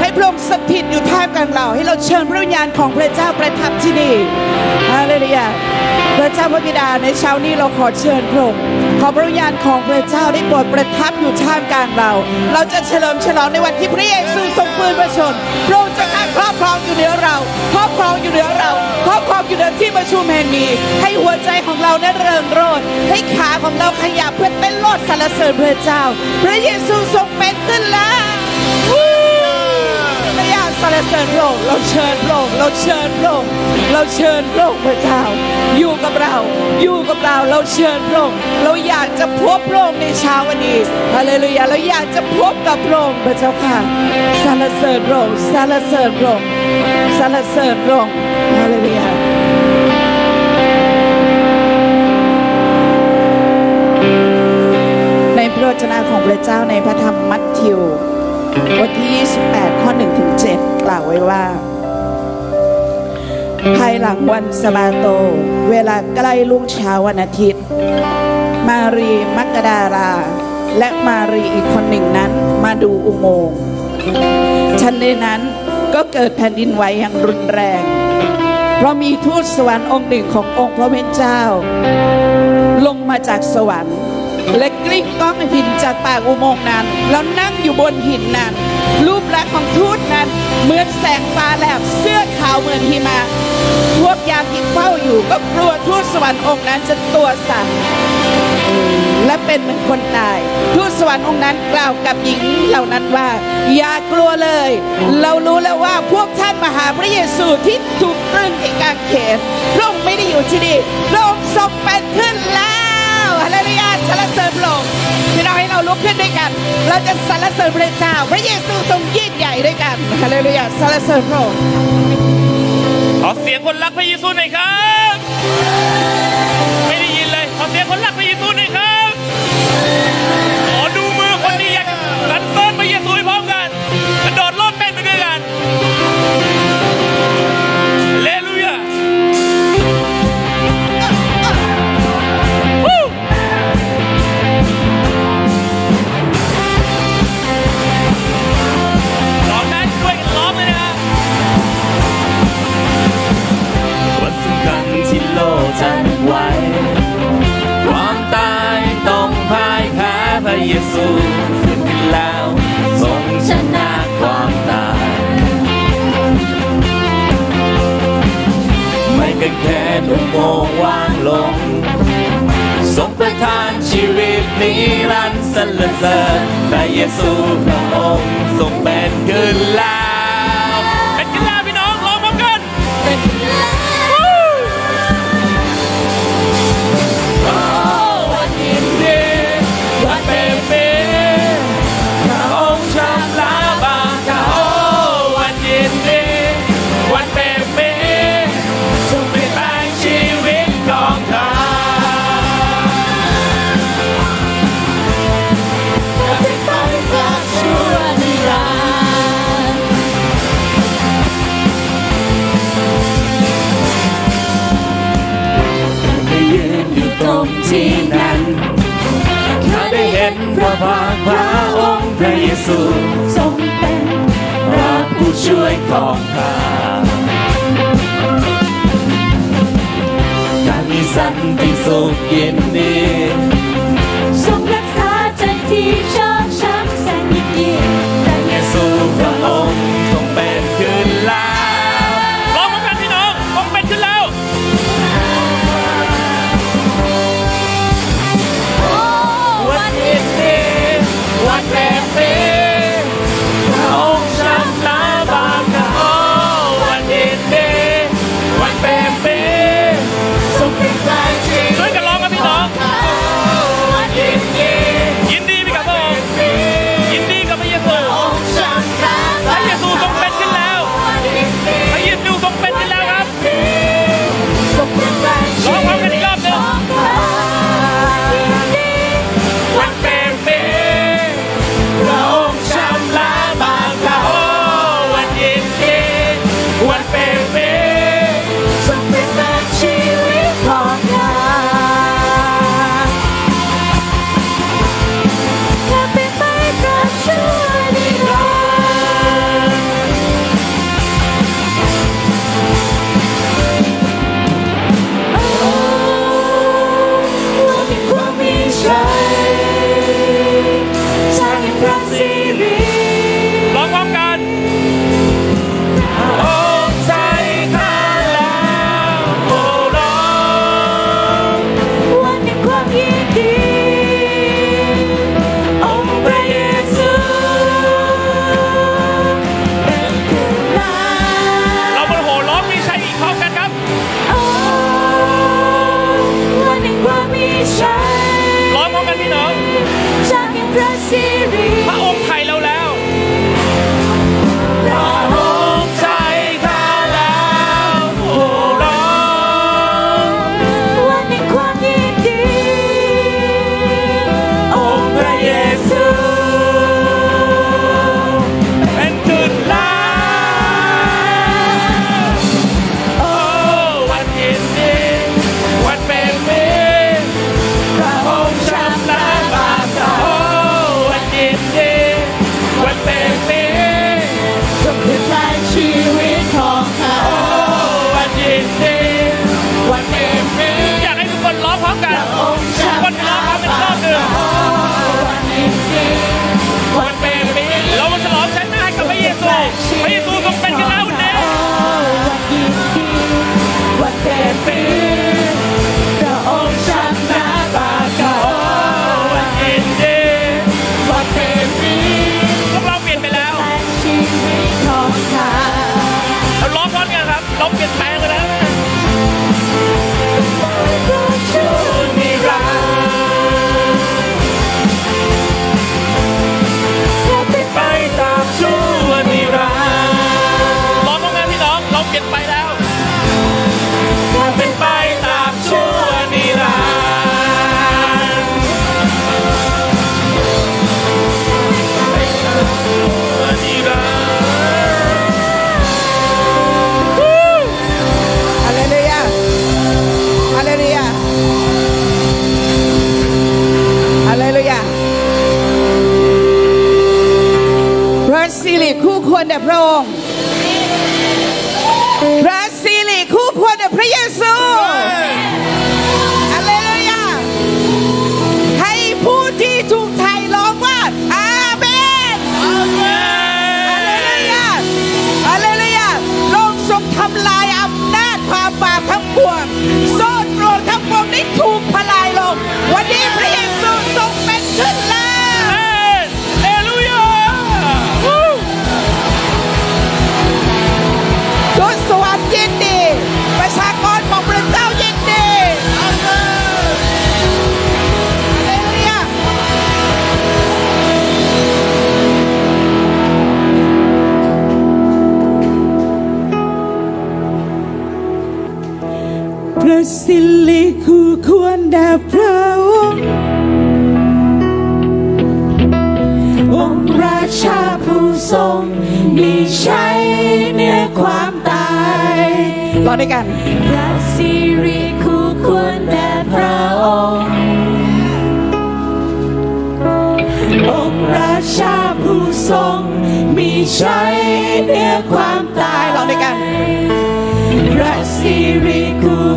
ให้พระองค์สถิตอยู่ท่ามกลางเรา ให้เราเชิญพระวิญญาณของพระเจ้าประทับที่นี่ฮาเลลูยาพระเจ้าพระบิดาในเช้านี้เราขอเชิญพระองค์ขอพระวิญญาณของพระเจ้าได้โปรดประทับอยู่ท่ามกลางเรา เราจะเฉลิมฉลองในวันที่พระเยซูทรงฟื้นพระชนพระองค์จะครอบครองอยู่เหนือเราครอบครองอยู่เหนือเราครอบครองอยู่เหนือที่ประชุมแห่งนี้ ให้หัวใจของเรานั้นเริงโรจน์ให้ขาของเราขยับเพื่อเต้นโลดสรรเสริญพระเจ้า พระเยซูทรงเป็นขึ้นแล้ว สรรเสริญพระองค์เราเชิญพระองค์เราเชิญพระองค์เราเชิญพระองค์พระเจ้า อยู่กับเรา อยู่กับเราเราเชิญพระองค์เราอยากจะพบพระองค์ในเช้าวันนี้ฮาเลลูยาเราอยากจะพบกับพระองค์พระเจ้าค่ะสรรเสริญพระองค์สรรเสริญพระองค์สรรเสริญพระองค์ฮาเลลูยาในพระวจนะของพระเจ้าในพระธรรมมัทธิวบทที่ 28 ข้อ 1 ถึง 7าไว้ว่า ภายหลังวันสบาโต เวลาใกล้ลุ่งเช้าวันอาทิตย์ มารีมักกดารา และมารีอีกคนหนึ่งนั้นมาดูอุโมงค์ทันใดนั้นก็เกิดแผ่นดินไหวอย่างรุนแรง เพราะมีทูตสวรรค์องค์หนึ่งขององค์พระเป็นเจ้า ลงมาจากสวรรค์ และกลิ้งก้อนหินจากปากอุโมงค์นั้น แล้วนั่งอยู่บนหินนั้น รูปลักษณ์ของทูตนั้นเหมือนแสงฟ้าแลบเสื้อขาวเหมือนหิมะพวกยามที่เฝ้าอยู่ก็กลัวทูตสวรรค์องค์นั้นจะตัวสั่นและเป็นเหมือนคนตาย ทูตสวรรค์องค์นั้นกล่าวกับหญิงเหล่านั้นว่า อย่ากลัวเลย เรารู้แล้วว่าพวกท่านมาหาพระเยซูที่ถูกตรึงที่กางเขนพระองค์ไม่ได้อยู่ที่นี่พระองค์ทรงเป็นขึ้นแล้ว ฮาเลลูยาสรรเสริญพระองค์พี่น้องให้เราลุกขึ้นด้วยกัน เราจะสรรเสริญพระเจ้า พระเยซูทรงยิ่งใหญ่ด้วยกันฮาเลลูยาสรรเสริญพระองค์ขอเสียงคนรักพระเยซูหน่อยครับ ไม่ได้ยินเลย ขอเสียงคนรักพระเยซูหน่อยครับ เยซูฟื้นขึ้นแล้วทรงชนะความตาย ไม่กันแค่ดวงโมงว่างลงทรงประทานชีวิตนี้รันสรรเสริญพระเยซูพระองค์ทรงเป็นขึ้นแล้ว พระองค์พระเยซูทรงเป็นพระผู้ช่วยของข้าการมีสันติสุขยินดีทรงรักษาใจที่ชอ ควรแด่พระองค์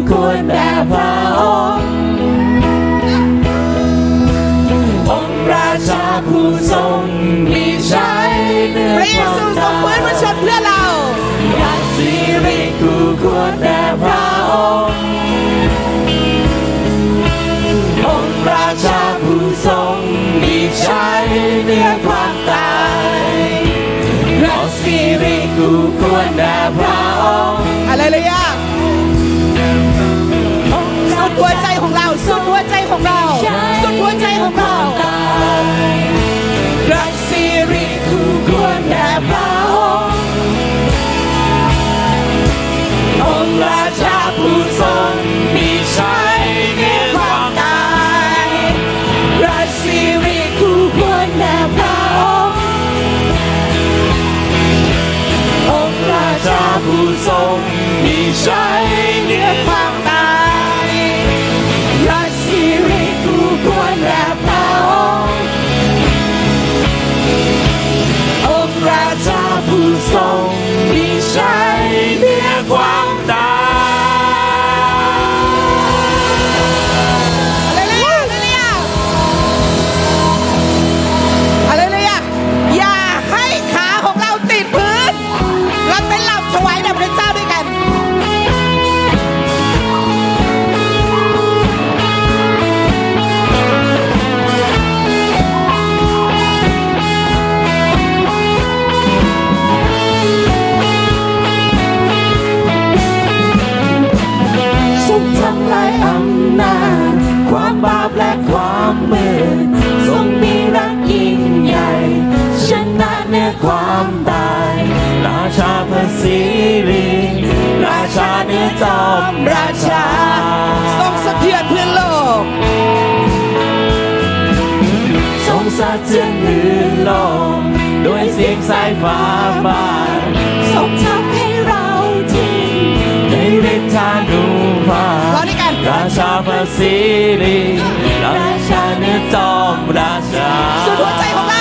ควรแด่พระองค์องค์ราชาผู้ทรงมีชัยเหนือพระเยซูทรงฟื้นพระชนเพื่อเรารักสิริกูควรแด่พระองค์องค์ราชาผู้ทรงมีชัยเหนือความตายรักสิริกูควรแด่พระองค์อะไรเลยยาก พระศิริคู่ควรแด่พระองค์องค์ราชาผู้ทรงมีชัยเนความตายรักสิริคู่ควรแด่พระองค์องค์ราชาผู้ทรงมีชัย อำนาจ ความบาปและความมืดทรงมีรักยิ่งใหญ่ชนะเนื้อความตาย ราชาพระศิริราชาเนื้อจอมราชาทรงสะเทือนพื้นโลก ทรงสะเทือนพื้นโลกด้วยเสียงสายฟ้าบานทรงทำให้เราทิ้งในฤทธานุภา ราชาพระสิริราชาเนื้อจอมราชาสุดหัวใจของเรา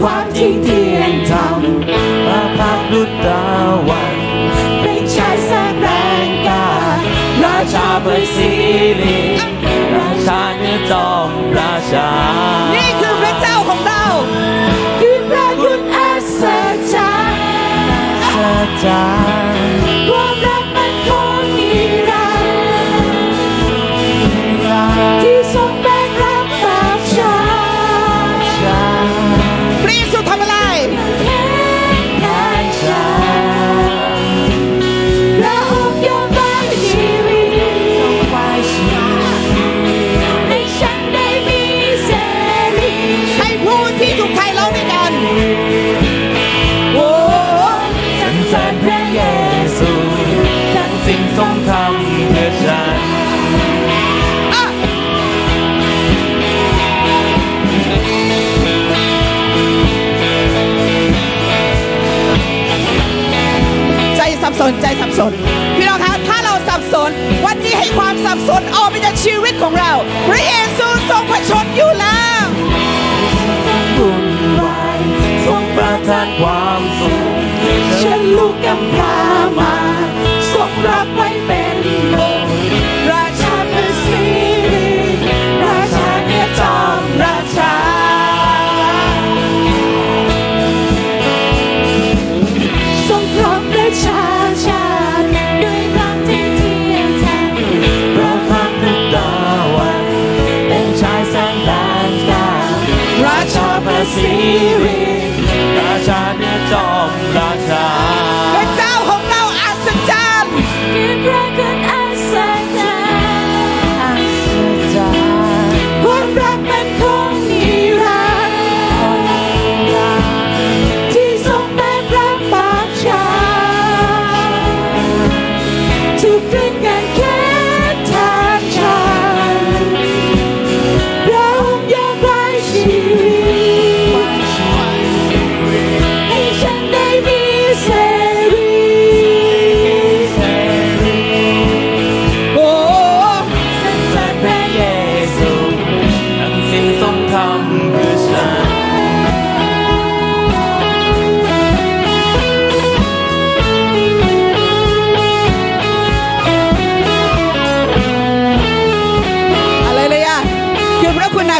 ความจริงที่แห่งธรรมพระพักลุจตาวันเป็นชายแสงแรงการาชาเบอร์ซีลีราชาเนื้อจอมราชา ชีวิตประชาเนี่ยจอมลา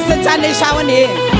Sa channel.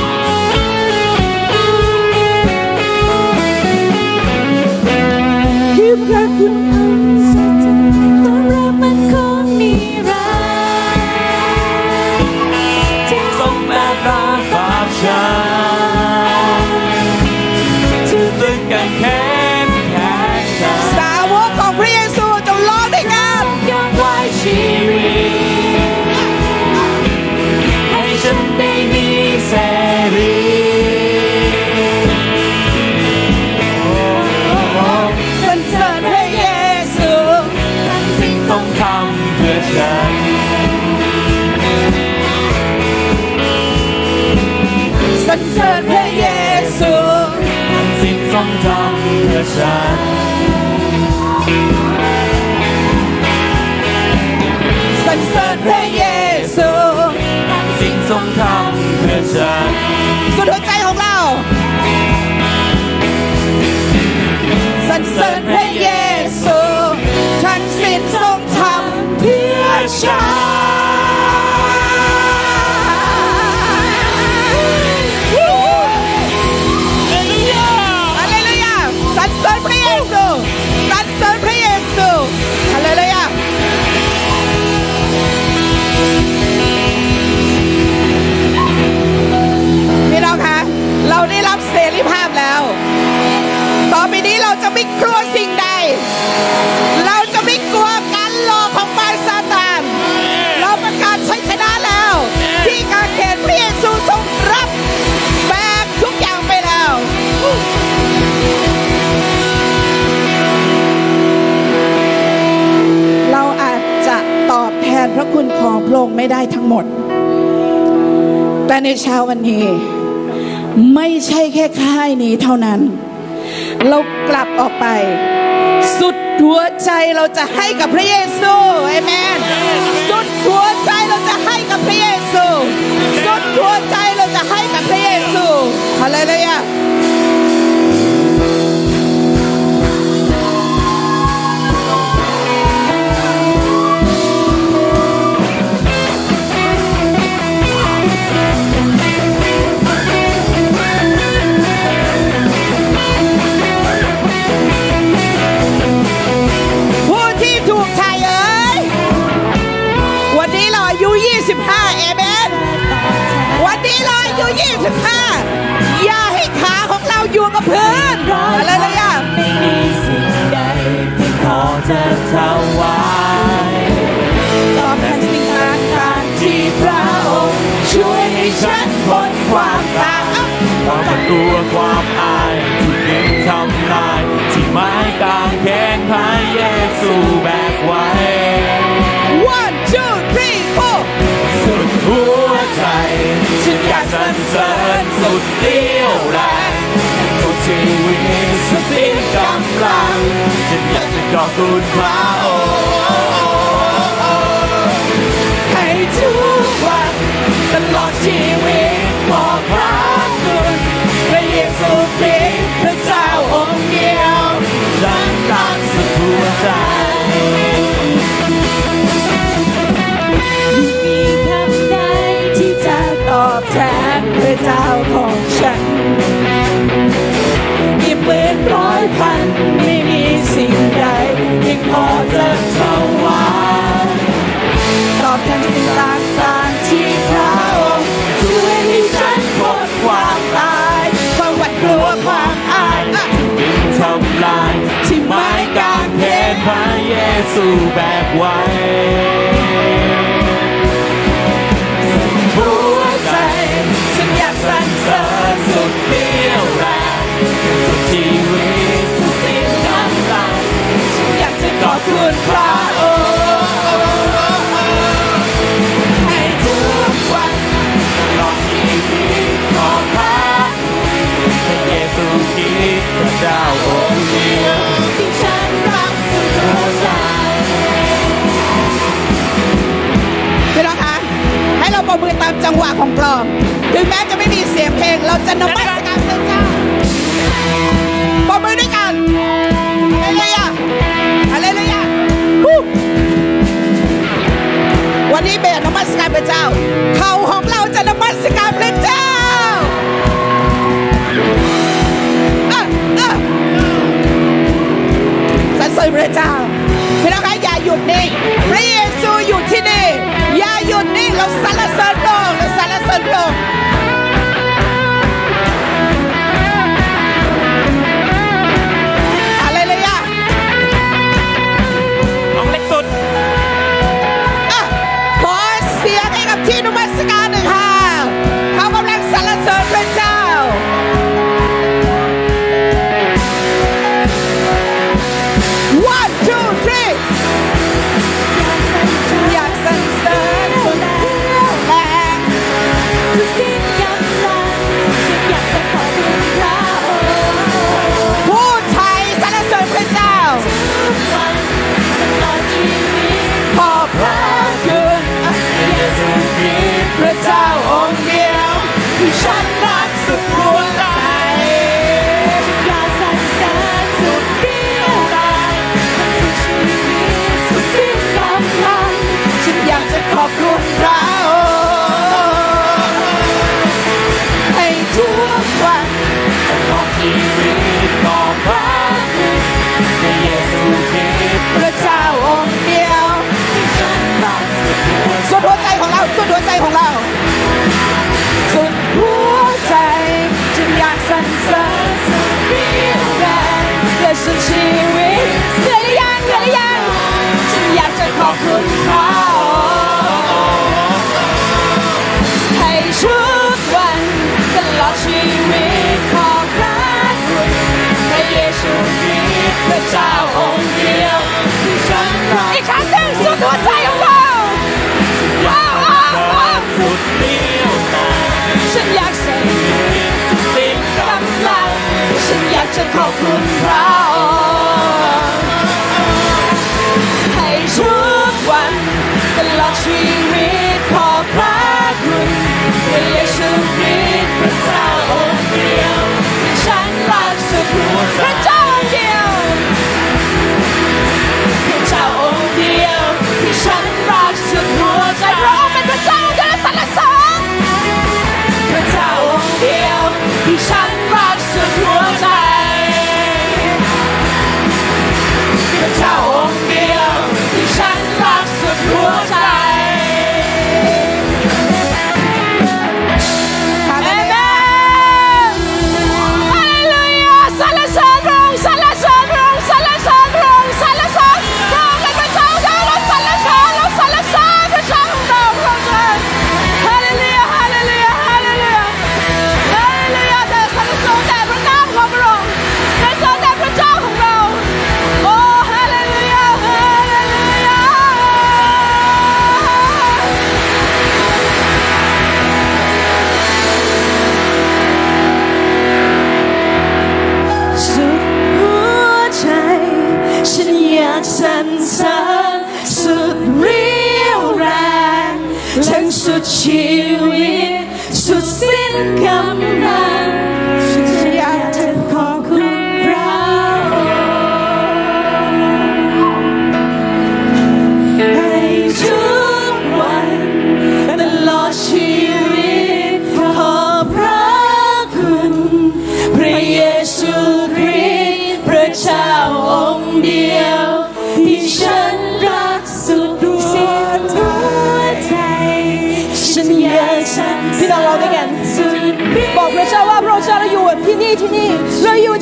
สริญพระเยซูสิ่งทรงทำเพื่อฉันสรรเสริญพระเยซูสิ่งทรงทำเพื่อฉันสุดหัวใจของเราสรรเสริญพระเยซูทั้งสิ้นทรงทำเพื่อฉัน ต่อไปนี้เราจะไม่กลัวสิ่งใด เราจะไม่กลัวการหลอกของมารซาตานเราประกาศชัยชนะแล้ว ที่การเขตพระเยซูทรงรับแบกทุกอย่างไปแล้ว เราอาจจะตอบแทนพระคุณของพระองค์ไม่ได้ทั้งหมด แต่ในเช้าวันนี้ ไม่ใช่แค่ค่ายนี้เท่านั้น เรากลับออกไป สุดหัวใจเราจะให้กับพระเยซูเอเมนสุดหัวใจเราจะให้กับพระเยซู สุดหัวใจเราจะให้กับพระเยซูฮาเลลูยา นอ ตอบแทนสิ่งต่างๆที่พระองค์ช่วยให้ฉันพ้นความตายความหวาดกลัวความอายอะทำลายที่ไม้กางเขนพระเยซูแบกไว้ มือตามจังหวะของกลอง ถึงแม้จะไม่มีเสียงเพลง เราจะนมัสการพระเจ้าประมือด้วยกันฮาเลลูยาฮาเลลูยาฮู้วันนี้เบสนมัสการพระเจ้า เข่าของเราจะนมัสการพระเจ้าอะอะสรรเสริญพระเจ้าพี่น้องคะอย่าหยุดนิ่งพระเยซูอยู่ที่นี่ อย่าหยุดนิ่งเราสรรเสริญพระ No.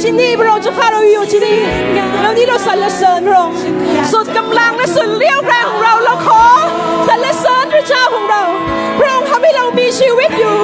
ที่นี่พระองค์จะาข้าเราอยู่ที่นี่แล้วนี่เราสรรเสริญพระองค์สุดกำลังและสุดเรี่ยวแรงของเราเราขอสรรเสริญพระเจ้าของเรา พระองค์ทำให้เรามีชีวิตอยู่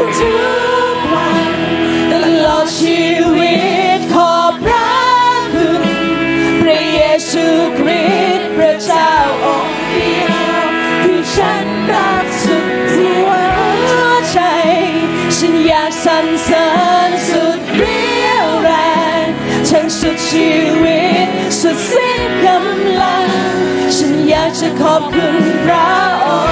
จะขอบคุณพระองค์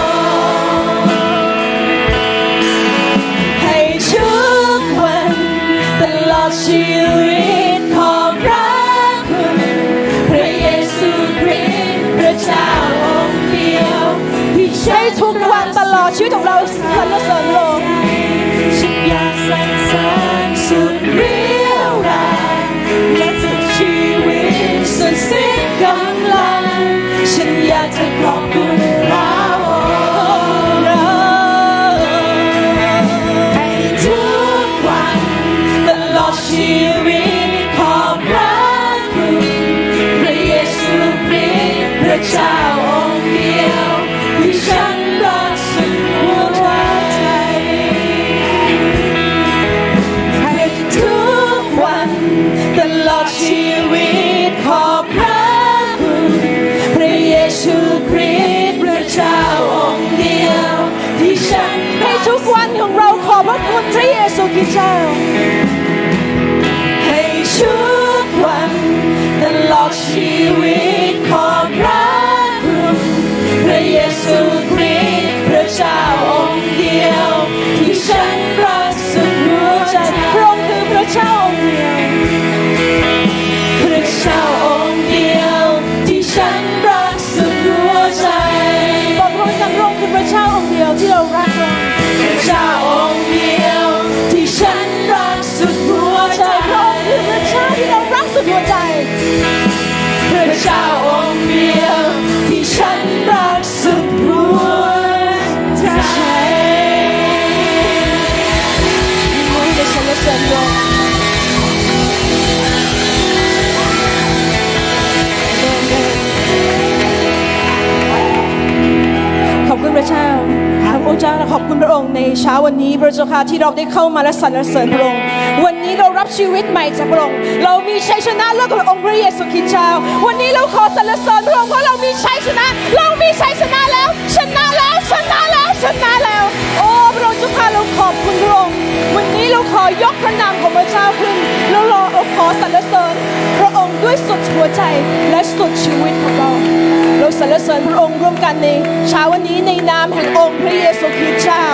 ระเจ้า ให้ทุกวันตลอดชีวิตของ ค่ะที่เราได้เข้ามาและสรรเสริญพระองค์วันนี้เรารับชีวิตใหม่จากพระองค์เรามีชัยชนะเลิกกับองค์พระเยซูคริสต์เจ้า วันนี้เราขอสรรเสริญพระองค์เพราะเรามีชัยชนะ เรามีชัยชนะแล้ว ชนะแล้วชนะแล้วชนะแล้ว โอ้พระองค์เจ้าค่ะเราขอบคุณพระองค์วันนี้เราขอยกพระนามของพระเจ้าขึ้นแล้วเราเราขอสรรเสริญพระองค์ด้วยสุดหัวใจและสุดชีวิตของเราเราสรรเสริญพระองค์ร่วมกันในเช้าวันนี้ในนามแห่งองค์พระเยซูคริสต์เจ้า